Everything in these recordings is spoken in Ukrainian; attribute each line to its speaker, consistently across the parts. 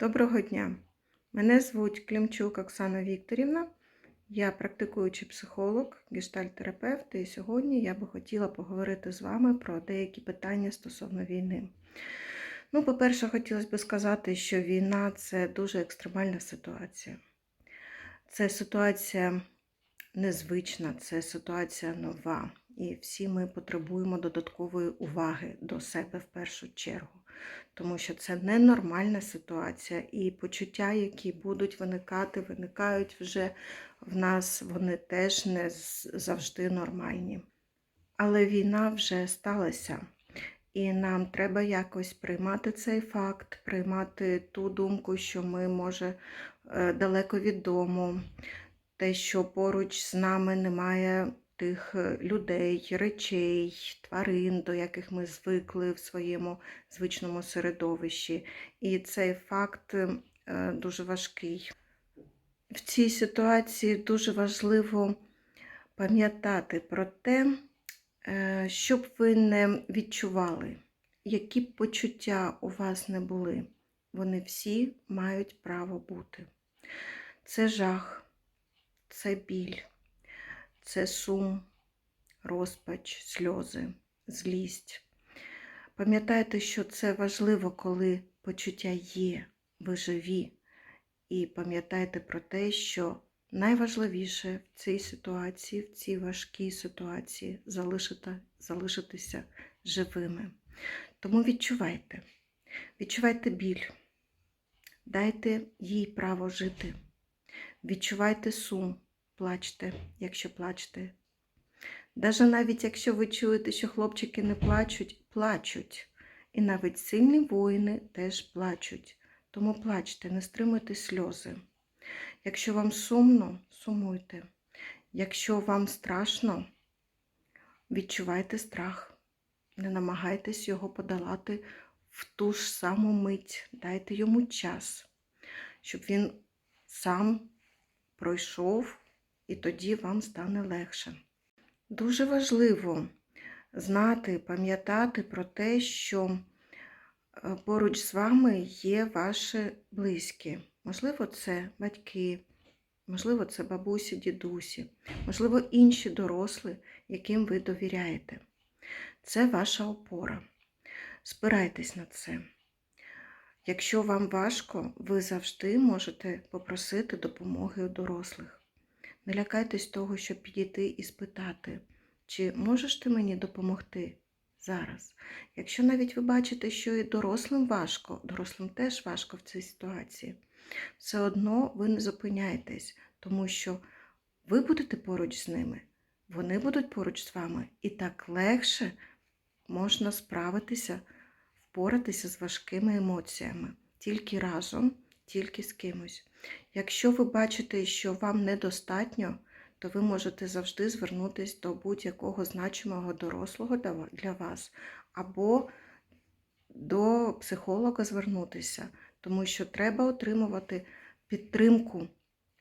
Speaker 1: Доброго дня! Мене звуть Клімчук Оксана Вікторівна. Я практикуючий психолог, гештальтерапевт, і сьогодні я би хотіла поговорити з вами про деякі питання стосовно війни. Ну, по-перше, хотілося б сказати, що війна це дуже екстремальна ситуація. Це ситуація незвична, це ситуація нова. І всі ми потребуємо додаткової уваги до себе в першу чергу тому що це ненормальна ситуація, і почуття, які будуть виникати, виникають вже в нас, вони теж не завжди нормальні. Але війна вже сталася, і нам треба якось приймати цей факт, приймати ту думку, що ми, може, е, далеко від дому, те, що поруч з нами немає тих е, людей, речей, тварин, до яких ми звикли в своєму звичному середовищі. І цей факт е, дуже важкий. В цій ситуації дуже важливо пам'ятати про те, е, щоб ви не відчували, які б почуття у вас не були. Вони всі мають право бути. Це жах, це біль це сум, розпач, сльози, злість. Пам'ятайте, що це важливо, коли почуття є, ви живі. І пам'ятайте про те, що найважливіше в цій ситуації, в цій важкій ситуації залишити, залишитися живими. Тому відчувайте, відчувайте біль, дайте їй право жити, відчувайте сум, плачте, якщо плачете. Даже навіть якщо ви чуєте, що хлопчики не плачуть, плачуть. І навіть сильні воїни теж плачуть. Тому плачте, не стримуйте сльози. Якщо вам сумно, сумуйте. Якщо вам страшно, відчувайте страх. Не намагайтесь його подолати в ту ж саму мить. Дайте йому час, щоб він сам пройшов і тоді вам стане легше. Дуже важливо знати, пам'ятати про те, що е, поруч з вами є ваші близькі. Можливо, це батьки, можливо, це бабусі, дідусі, можливо, інші дорослі, яким ви довіряєте. Це ваша опора. Спирайтесь на це. Якщо вам важко, ви завжди можете попросити допомоги у дорослих. Не лякайтесь того, щоб підійти і спитати, чи можеш ти мені допомогти зараз? Якщо навіть ви бачите, що і дорослим важко, дорослим теж важко в цій ситуації, все одно ви не зупиняєтесь, тому що ви будете поруч з ними, вони будуть поруч з вами, і так легше можна справитися, впоратися з важкими емоціями тільки разом, тільки з кимось. Якщо ви бачите, що вам недостатньо, то ви можете завжди звернутися до будь-якого значимого дорослого для вас, або до психолога звернутися, тому що треба отримувати підтримку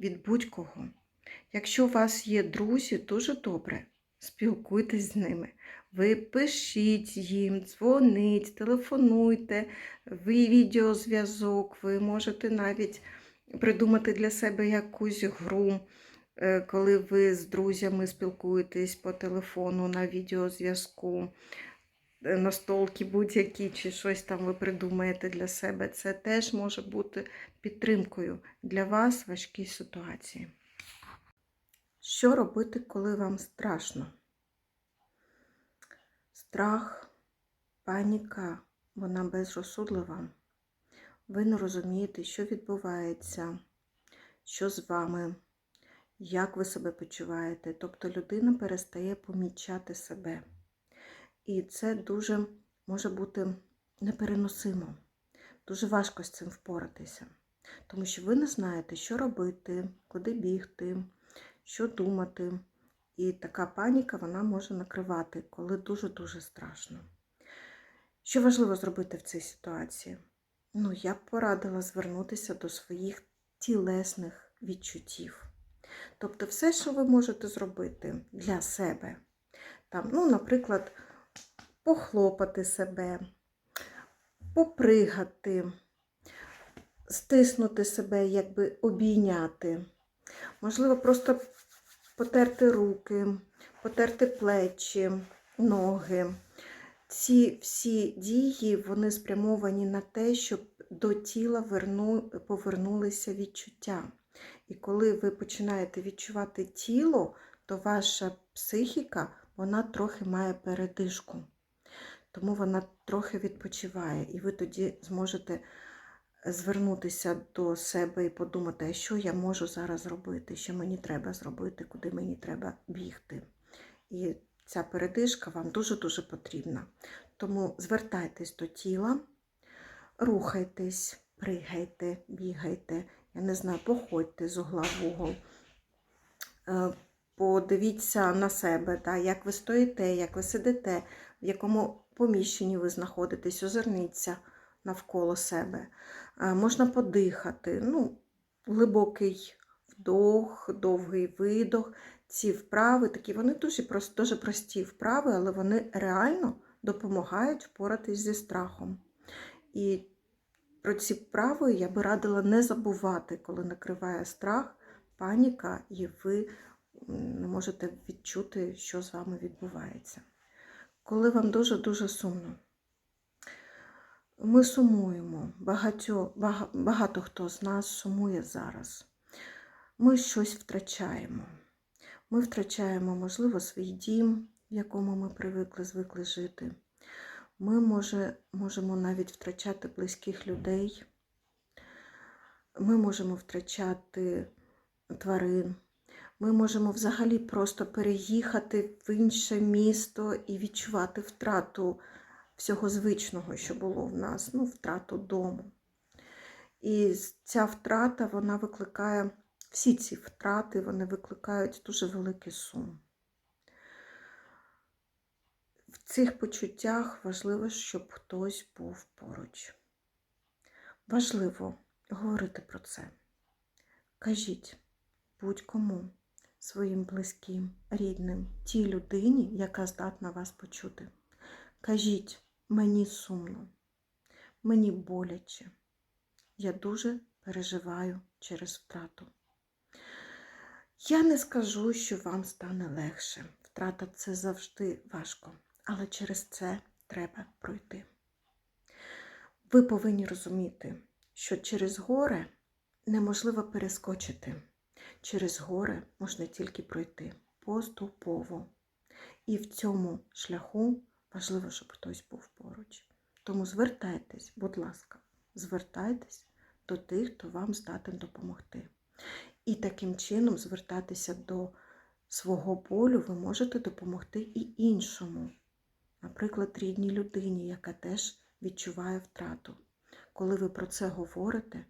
Speaker 1: від будь-кого. Якщо у вас є друзі, дуже добре, спілкуйтесь з ними. Ви пишіть їм, дзвоніть, телефонуйте, ви відеозв'язок, ви можете навіть придумати для себе якусь гру, е, коли ви з друзями спілкуєтесь по телефону на відеозв'язку, е, настолки будь-які, чи щось там ви придумаєте для себе. Це теж може бути підтримкою для вас в важкій ситуації. Що робити, коли вам страшно? Страх, паніка, вона безрозсудлива. Ви не розумієте, що відбувається, що з вами, як ви себе почуваєте. Тобто людина перестає помічати себе. І це дуже може бути непереносимо. Дуже важко з цим впоратися. Тому що ви не знаєте, що робити, куди бігти, що думати. І така паніка вона може накривати, коли дуже-дуже страшно. Що важливо зробити в цій ситуації? Ну, я б порадила звернутися до своїх тілесних відчуттів. Тобто, все, що ви можете зробити для себе. Там, ну, Наприклад, похлопати себе, попригати, стиснути себе, якби обійняти. Можливо, просто потерти руки, потерти плечі, ноги. Ці всі дії вони спрямовані на те, щоб до тіла верну, повернулися відчуття. І коли ви починаєте відчувати тіло, то ваша психіка вона трохи має передишку. Тому вона трохи відпочиває, і ви тоді зможете звернутися до себе і подумати, а що я можу зараз зробити, що мені треба зробити, куди мені треба бігти. І ця передишка вам дуже-дуже потрібна. Тому звертайтесь до тіла, рухайтесь, пригайте, бігайте, я не знаю, походьте з угла в угол. Е, Подивіться на себе, да, як ви стоїте, як ви сидите, в якому поміщенні ви знаходитесь, озирніться навколо себе. Е, Можна подихати, ну, глибокий вдох, довгий видох. Ці вправи такі, вони дуже прості, дуже прості вправи, але вони реально допомагають впоратись зі страхом. І про ці вправи я би радила не забувати, коли накриває страх, паніка, і ви не можете відчути, що з вами відбувається. Коли вам дуже-дуже сумно, ми сумуємо, багатьо, багато хто з нас сумує зараз. Ми щось втрачаємо. Ми втрачаємо, можливо, свій дім, в якому ми привикли, звикли жити. Ми може, можемо навіть втрачати близьких людей. Ми можемо втрачати тварин. Ми можемо взагалі просто переїхати в інше місто і відчувати втрату всього звичного, що було в нас, ну, втрату дому. І ця втрата вона викликає, всі ці втрати вони викликають дуже великий сум. В цих почуттях важливо, щоб хтось був поруч. Важливо говорити про це. Кажіть будь-кому своїм близьким, рідним, тій людині, яка здатна вас почути. Кажіть, мені сумно, мені боляче. Я дуже переживаю через втрату. Я не скажу, що вам стане легше. Втрата це завжди важко, але через це треба пройти. Ви повинні розуміти, що через горе неможливо перескочити. Через горе можна тільки пройти поступово. І в цьому шляху важливо, щоб хтось був поруч. Тому звертайтесь, будь ласка, звертайтесь до тих, хто вам здатен допомогти. І таким чином звертатися до свого болю ви можете допомогти і іншому, наприклад, рідній людині, яка теж відчуває втрату. Коли ви про це говорите,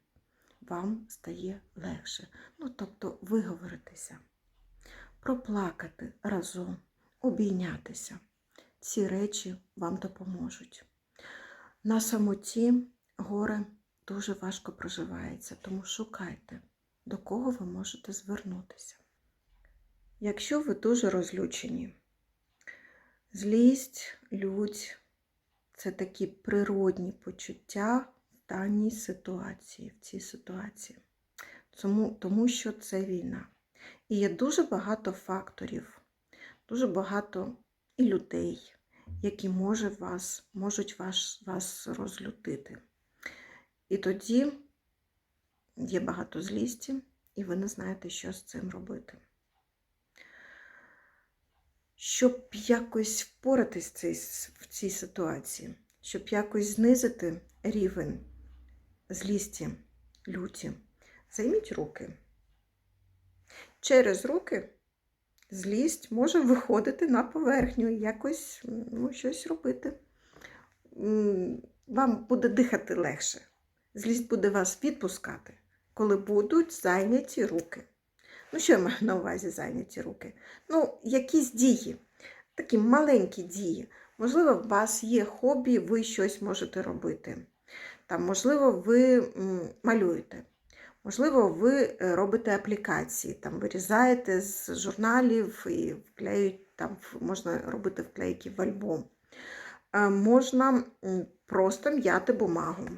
Speaker 1: вам стає легше. Ну, тобто виговоритися, проплакати разом, обійнятися. Ці речі вам допоможуть. На самоті горе дуже важко проживається, тому шукайте, до кого ви можете звернутися. Якщо ви дуже розлючені, злість, лють це такі природні почуття в даній ситуації, в цій ситуації. Тому, тому що це війна. І є дуже багато факторів, дуже багато і людей, які може вас, можуть вас, вас розлютити. І тоді є багато злісті, і ви не знаєте, що з цим робити. Щоб якось впоратись в цій, ситуації, щоб якось знизити рівень злісті, люті, займіть руки. Через руки злість може виходити на поверхню якось ну, щось робити. Вам буде дихати легше. Злість буде вас відпускати, коли будуть зайняті руки. Ну, що я маю на увазі зайняті руки? Ну, якісь дії, такі маленькі дії. Можливо, у вас є хобі, ви щось можете робити. Там, можливо, ви малюєте. Можливо, ви е, робите аплікації, там вирізаєте з журналів і вклеюють, там можна робити вклейки в альбом. Е, Можна просто м'яти бумагу.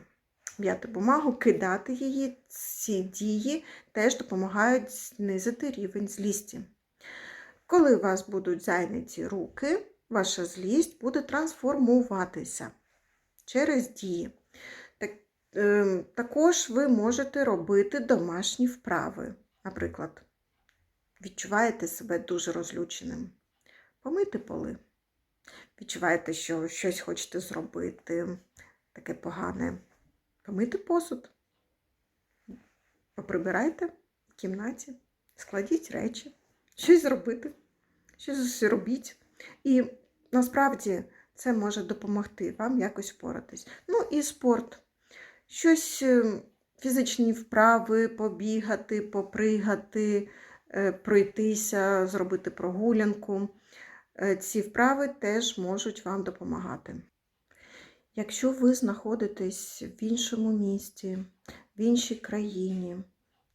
Speaker 1: М'яти бумагу, кидати її, ці дії теж допомагають знизити рівень злісті. Коли у вас будуть зайняті руки, ваша злість буде трансформуватися через дії. Так, е, також ви можете робити домашні вправи. Наприклад, відчуваєте себе дуже розлюченим. Помити поли. Відчуваєте, що щось хочете зробити, таке погане. Помити посуд. Поприбирайте в кімнаті, складіть речі, щось зробити, щось робіть. І насправді це може допомогти вам якось впоратись. Ну і спорт. Щось е, фізичні вправи, побігати, попригати, е, пройтися, зробити прогулянку. Е, Ці вправи теж можуть вам допомагати. Якщо ви знаходитесь в іншому місті, в іншій країні,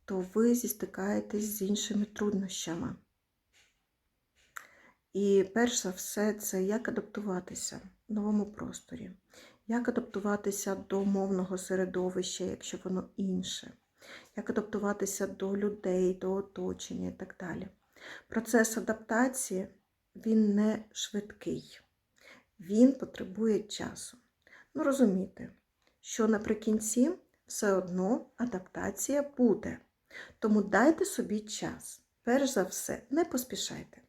Speaker 1: то ви зістикаєтесь з іншими труднощами. І перш за все, це як адаптуватися в новому просторі, як адаптуватися до мовного середовища, якщо воно інше, як адаптуватися до людей, до оточення і так далі. Процес адаптації він не швидкий, він потребує часу. Ну, розумієте, що наприкінці все одно адаптація буде. Тому дайте собі час. Перш за все, не поспішайте.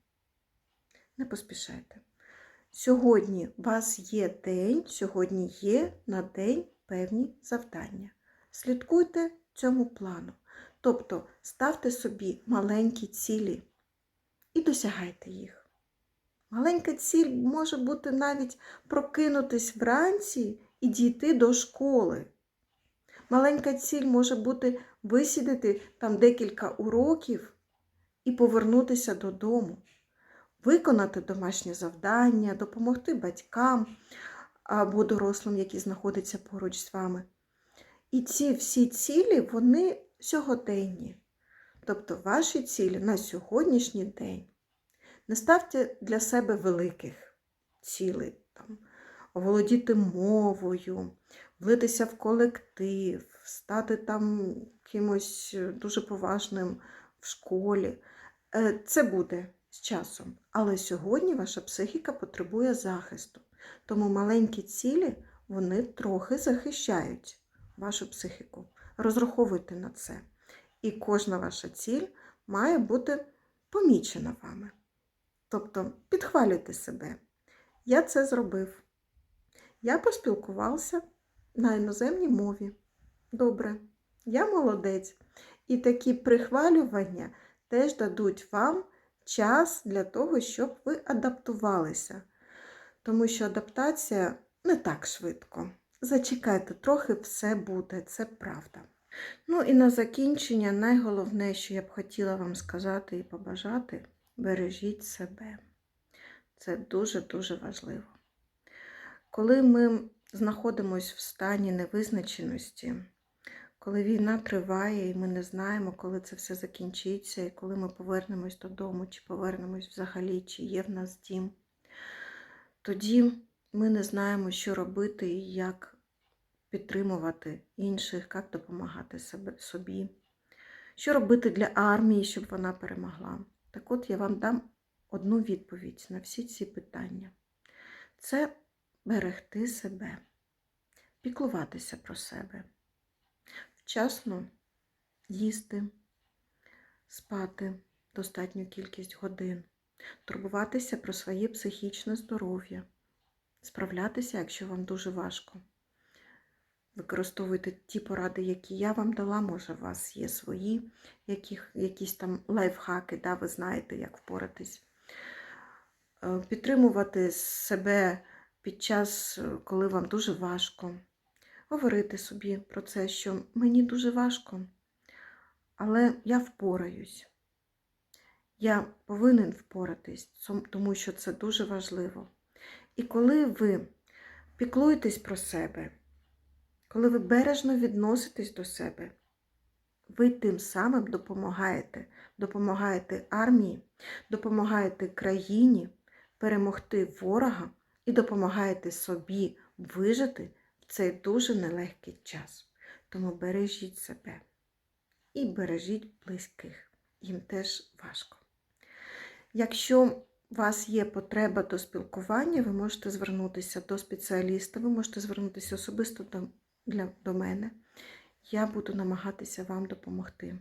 Speaker 1: Не поспішайте. Сьогодні у вас є день, сьогодні є на день певні завдання. Слідкуйте цьому плану. Тобто ставте собі маленькі цілі і досягайте їх. Маленька ціль може бути навіть прокинутись вранці і дійти до школи. Маленька ціль може бути висідати там декілька уроків і повернутися додому, виконати домашнє завдання, допомогти батькам або дорослим, які знаходяться поруч з вами. І ці всі цілі, вони сьогоденні. Тобто ваші цілі на сьогоднішній день. Не ставте для себе великих цілей, там, оволодіти мовою, влитися в колектив, стати там кимось дуже поважним в школі. Е, Це буде з часом. Але сьогодні ваша психіка потребує захисту. Тому маленькі цілі вони трохи захищають вашу психіку. Розраховуйте на це. І кожна ваша ціль має бути помічена вами. Тобто підхвалюйте себе. Я це зробив. Я поспілкувався на іноземній мові. Добре, я молодець. І такі прихвалювання теж дадуть вам час для того, щоб ви адаптувалися. Тому що адаптація не так швидко. Зачекайте, трохи все буде, це правда. Ну і на закінчення найголовне, що я б хотіла вам сказати і побажати бережіть себе. Це дуже-дуже важливо. Коли ми знаходимося в стані невизначеності, коли війна триває, і ми не знаємо, коли це все закінчиться, і коли ми повернемось додому, чи повернемось взагалі, чи є в нас дім, тоді ми не знаємо, що робити і як підтримувати інших, як допомагати собі, що робити для армії, щоб вона перемогла. Так от я вам дам одну відповідь на всі ці питання. Це берегти себе, піклуватися про себе, вчасно їсти, спати достатню кількість годин, турбуватися про своє психічне здоров'я, справлятися, якщо вам дуже важко. Використовуйте ті поради, які я вам дала, може, у вас є свої, яких, якісь там лайфхаки, да, ви знаєте, як впоратись. Е, Підтримувати себе під час, е, коли вам дуже важко. Говорити собі про це, що мені дуже важко, але я впораюсь. Я повинен впоратись, тому що це дуже важливо. І коли ви піклуєтесь про себе, коли ви бережно відноситесь до себе, ви тим самим допомагаєте, допомагаєте армії, допомагаєте країні перемогти ворога і допомагаєте собі вижити в цей дуже нелегкий час. Тому бережіть себе і бережіть близьких. Їм теж важко. Якщо у вас є потреба до спілкування, ви можете звернутися до спеціаліста, ви можете звернутися особисто до, для, до мене. Я буду намагатися вам допомогти.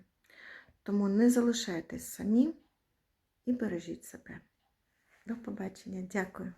Speaker 1: Тому не залишайтесь самі і бережіть себе. До побачення. Дякую.